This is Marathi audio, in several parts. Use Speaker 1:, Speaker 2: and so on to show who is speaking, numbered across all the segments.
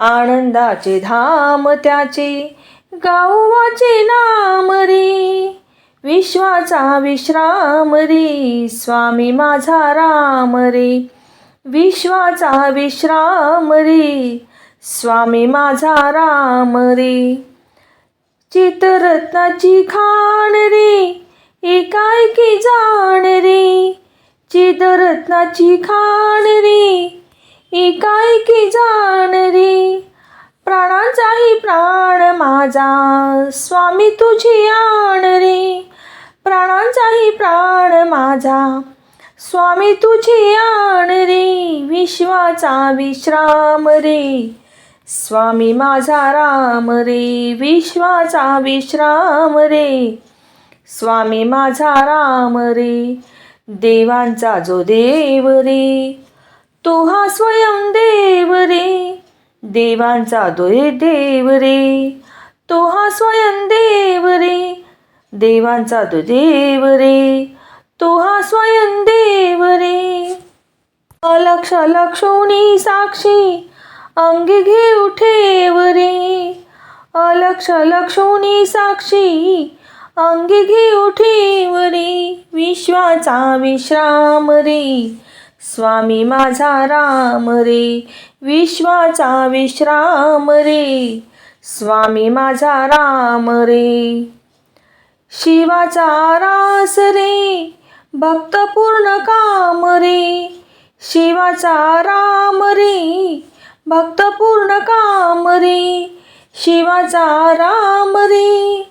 Speaker 1: आनंदाचे धाम त्याचे गावाचे नाम रे. विश्वाचा विश्राम रे स्वामी माझा राम रे. विश्वाचा विश्राम रे स्वामी माझा राम रे. चितरत्नाची खाण रे एकाएकी जाण रे. चितरत्नाची खाण रे एकाएकी जाण रे. प्राणांचाही प्राण माझा. स्वामी तुझी आण रे. प्राणांचाही प्राण माझा. स्वामी तुझी आण रे. विश्वाचा विश्राम रे. स्वामी माझा राम रे. विश्वाचा विश्राम रे. स्वामी माझा राम रे. देवांचा जो देव रे. तो हा स्वयं देव रे. देवांचा तो देव रे. तो हा स्वयं देव रे. देवांचा तो देव रे. तो हा स्वयं देव रे. अलक्ष लक्ष्मी साक्षी अंगी घेऊ ठेव रे. अलक्ष लक्ष्मी साक्षी अंगी घेऊ ठेव रे. विश्वाचा विश्राम रे. स्वामी माझा राम रे विश्वाचा विश्राम रे. स्वामी माझा राम रे. शिवाचा रास रे भक्त पूर्ण काम रे. शिवाचा राम रे भक्त पूर्ण काम रे. शिवाचा राम रे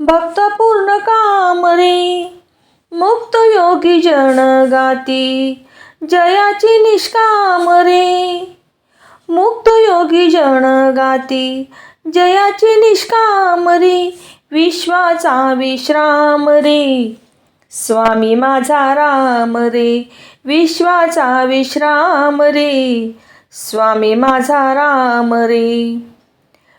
Speaker 1: भक्त पूर्ण काम रे. मुक्त योगी जन गाती जयाची निष्काम रे. मुक्त योगी जण गाती जयाची निष्काम रे. विश्वाचा विश्राम रे. स्वामी माझा राम रे. विश्वाचा विश्राम रे. स्वामी माझा राम रे.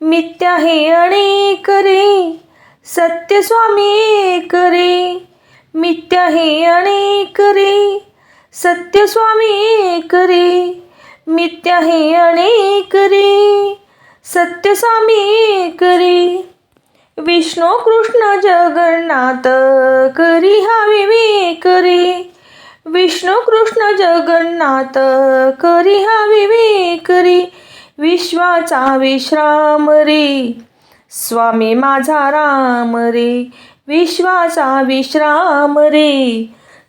Speaker 1: मिथ्या हे अनेक रे. सत्य स्वामी एक रे. मिथ्या हे अनेक रे. सत्य स्वामी एक रे मिथ्या हे अनेक रे. सत्य स्वामी एक रे विष्णू कृष्ण जगन्नाथ करी हा विवेक रे. विष्णू कृष्ण जगन्नाथ करी हा विवेक रे. विश्वाचा विश्राम रे. स्वामी माझा राम रे. विश्वाचा विश्राम रे.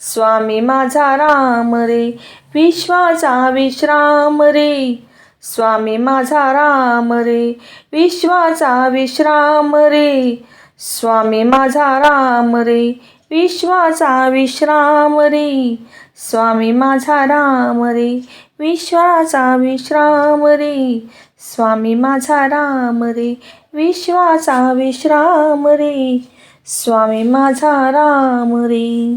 Speaker 1: स्वामी माझा राम रे विश्वाचा विश्राम रे. स्वामी माझा राम रे विश्वाचा विश्राम रे. स्वामी माझा राम रे विश्वाचा विश्राम रे. स्वामी माझा राम रे विश्वाचा विश्राम रे. स्वामी माझा राम रे विश्वाचा विश्राम रे. स्वामी माझा राम रे.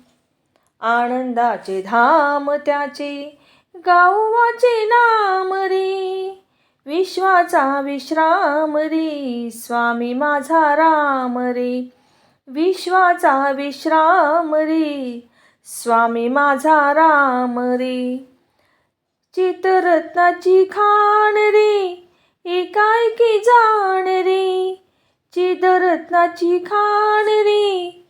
Speaker 1: आनंदाचे धाम त्याचे गाऊवाचे नाम रे. विश्वाचा विश्राम रे स्वामी माझा राम रे. विश्वाचा विश्राम रे स्वामी माझा राम रे. चितरत्नाची खाण रे एकाएकी जाण रे. चितरत्नाची खाण रे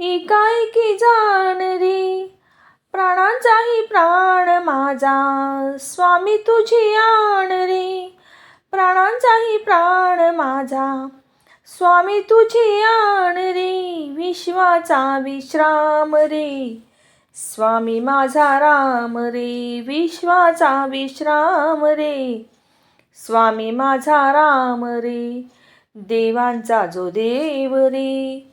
Speaker 1: एकाएकी जाण रे. प्राणांचाही प्राण माझा. स्वामी तुझी आण रे. प्राणांचाही प्राण माझा. स्वामी तुझी आण रे. विश्वाचा विश्राम रे. स्वामी माझा राम रे. विश्वाचा विश्राम रे. स्वामी माझा राम रे. देवांचा जो देव रे.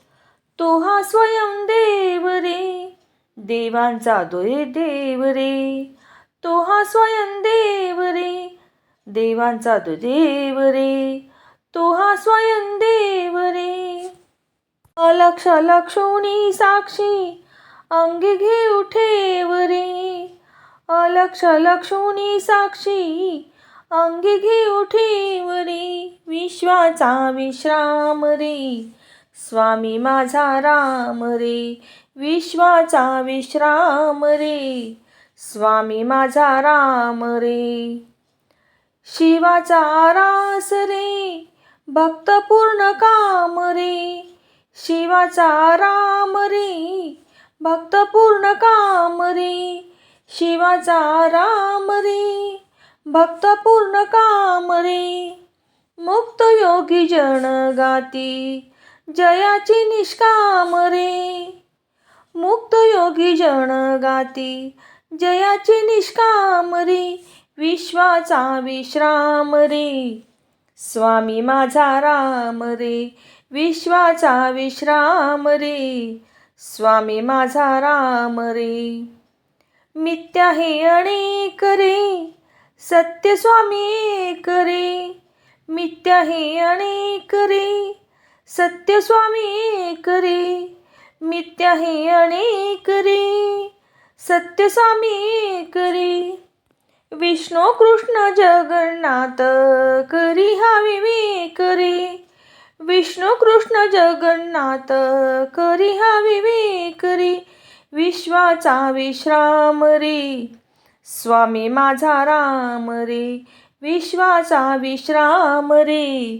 Speaker 1: तो हा स्वयं देव रे. देवांचा दोय देव रे. तो हा स्वयं देव रे. देवांचा तो देव रे. तो हा स्वयं देव रे. अलक्ष लक्ष्मी साक्षी अंगी घेऊ ठेव रे. अलक्ष लक्ष्मी साक्षी अंगी घेऊ ठेव रे. विश्वाचा विश्राम रे. स्वामी माझा राम रे विश्वाचा विश्राम रे. स्वामी माझा राम रे. शिवाचा रास रे भक्त पूर्ण काम रे. शिवाचा राम रे भक्त पूर्ण काम रे. शिवाचा राम रे भक्त पूर्ण काम रे. मुक्त योगी जन गाती जयाची निष्काम रे. मुक्त योगी जनगाती जयाची निष्काम रे. विश्वाचा विश्राम रे. स्वामी माझा राम रे. विश्वाचा विश्राम रे. स्वामी माझा राम रे. मिथ्या हे अनेक रे. सत्य स्वामी एक रे. मिथ्या हे अनेक रे. सत्य स्वामी एक रे मिथ्या हे अनेक रे सत्य स्वामी एक रे विष्णू कृष्ण जगन्नाथ करी हा विवेक रे विष्णू कृष्ण जगन्नाथ करी हा विवेक रे विश्वाचा विश्राम रे. स्वामी माझा राम रे. विश्वाचा विश्राम रे.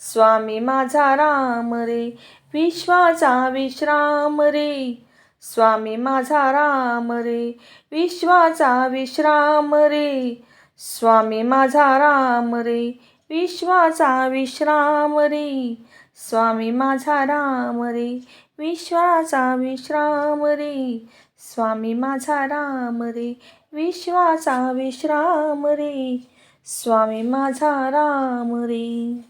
Speaker 1: स्वामी माझा राम रे विश्वाचा विश्राम रे. स्वामी माझा राम रे विश्वाचा विश्राम रे. स्वामी माझा राम रे विश्वाचा विश्राम रे. स्वामी माझा राम रे विश्वाचा विश्राम रे. स्वामी माझा राम रे विश्वाचा विश्राम रे. स्वामी माझा राम रे.